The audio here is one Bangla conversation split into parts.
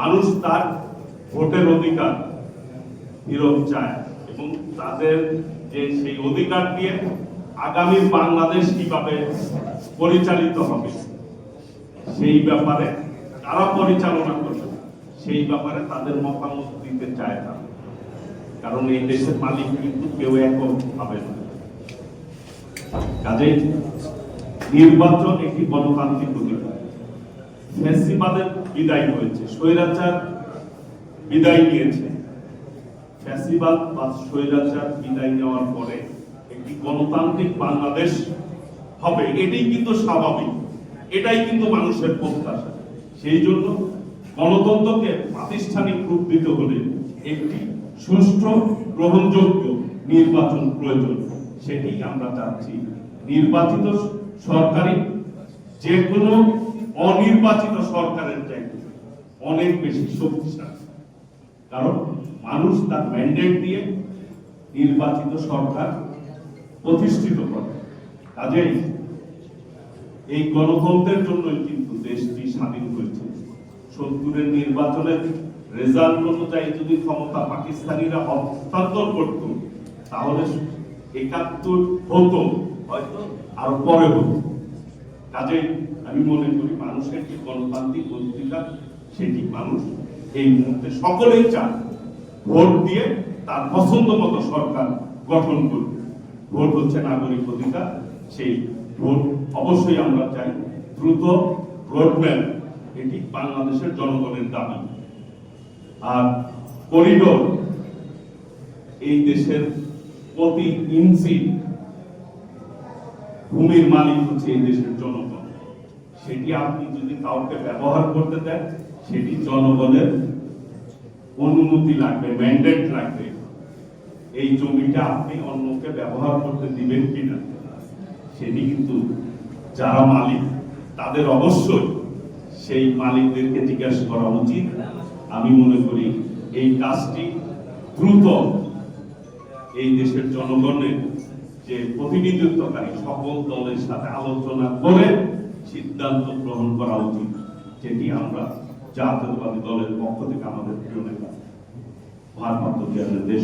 মানুষ তার ভোটের অধিকার ফেরত চায় এবং তাদের যে সেই অধিকার দিয়ে আগামী বাংলাদেশ কীভাবে পরিচালিত হবে, সেই ব্যাপারে তারা পরিচালনা করবে, সেই ব্যাপারে তাদের মতামত দিতে চায় না। কারণ এই দেশের মালিক কিন্তু কেউ একক হবে না। কাজেই নির্বাচন একটি গণতান্ত্রিক ফ্যাসিবাদের বিদায় হয়েছে, স্বৈরাচার বিদায় নিয়েছে। ফ্যাসিবাদ বা স্বৈরাচার বিদায় নেওয়ার পরে একটি গণতান্ত্রিক বাংলাদেশ হবে, এটাই কিন্তু স্বাভাবিক, এটাই কিন্তু মানুষের প্রত্যাশা। সেই জন্য গণতন্ত্রকে প্রাতিষ্ঠানিক রূপ দিতে হলে একটি সুষ্ঠু, গ্রহণযোগ্য নির্বাচন প্রয়োজন। সেটি আমরা চাচ্ছি। নির্বাচিত সরকারি যে কোনো অনির্বাচিত সরকারের চাইতে অনেক বেশি শক্তিশালী। কারণ মানুষ তার ম্যান্ডেট দিয়ে নির্বাচিত সরকার প্রতিষ্ঠিত করে। কাজেই এই গণতন্ত্রের জন্যই কিন্তু দেশটি স্বাধীন হয়েছে। সত্তরের নির্বাচনের রেজাল্ট অনুযায়ী যদি ক্ষমতা পাকিস্তানিরা হস্তান্তর করত, তাহলে একাত্তর হতো, হয়তো আরও পরে হতো। কাজেই আমি মনে করি মানুষের যে গণতান্ত্রিক অধিকার সেটি মানুষ। এই মুহূর্তে সকলেই চান ভোট দিয়ে তার পছন্দ মতো সরকার গঠন করবে ভোট হচ্ছে নাগরিক অধিকার। সেই ভোট অবশ্যই আমরা চাই দ্রুত রোডম্যাপ এটি বাংলাদেশের জনগণের দাবি। আর করিডোর এই দেশের প্রতি ইঞ্চি ভূমির মালিক হচ্ছে এই দেশের জনগণ। সেটি আপনি যদি কাউকে ব্যবহার করতে দেন, সেটি জনগণের অনুমতি লাগবে ম্যান্ডেট লাগবে। এই জমিটা আপনি অন্যকে ব্যবহার করতে দিবেন কিনা, সেটি কিন্তু যারা মালিক, তাদের অবশ্যই সেই মালিকদেরকে জিজ্ঞাসা করা উচিত। আমি মনে করি এই কাজটি দ্রুত এই দেশের জনগণের যে প্রতিনিধিত্বকারী সকল দলের সাথে আলোচনা করে সিদ্ধান্ত গ্রহণ করা উচিত, যেটি আমরা জাতীয়তাবাদী দলের পক্ষ থেকে আমাদের প্রিয় নেতা ভারপ্রাপ্ত দেশ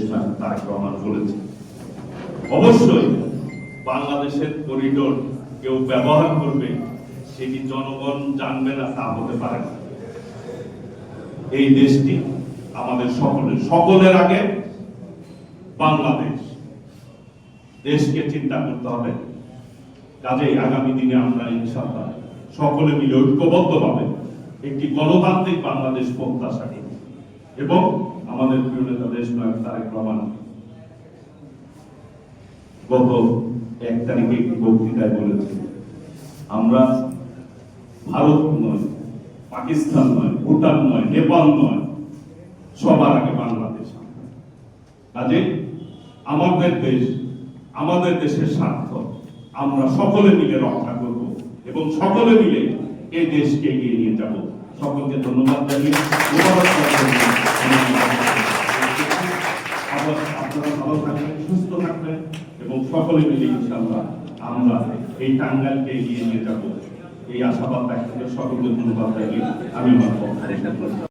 অবশ্যই বাংলাদেশের করিডোর কেউ ব্যবহার করবে, সেটি জনগণ জানবে না, তা হতে পারে না। এই দেশটি আমাদের সকলের সকলের আগে বাংলাদেশ। দেশকে চিন্তা করতে হবে। কাজেই আগামী দিনে আমরা ইনশাআল্লাহ সকলে মিলে ঐক্যবদ্ধভাবে একটি গণতান্ত্রিক বাংলাদেশ প্রত্যাশা করি। এবং আমাদের প্রিয় নেতা দেশ নায়ক তারেক রহমান গত এক তারিখে একটি বক্তৃতায় বলেছে আমরা ভারত নয়, পাকিস্তান নয়, ভুটান নয়, নেপাল নয়, সবার আগে বাংলাদেশ। কাজে আমাদের দেশ আমাদের দেশের স্বার্থ। আমরা সকলে মিলে রক্ষা করব এবং সকলে মিলে এই দেশকে এগিয়ে নিয়ে যাব। সকলকে ধন্যবাদ জানিয়ে ভালো সুস্থ থাকবেন এবং সকলে মিলে ইনশাল্লাহ আমরা এই টাঙ্গালকে এগিয়ে নিয়ে যাব। এই আশাবাদ ব্যক্ত সকলকে ধন্যবাদ জানিয়ে আমি আমার।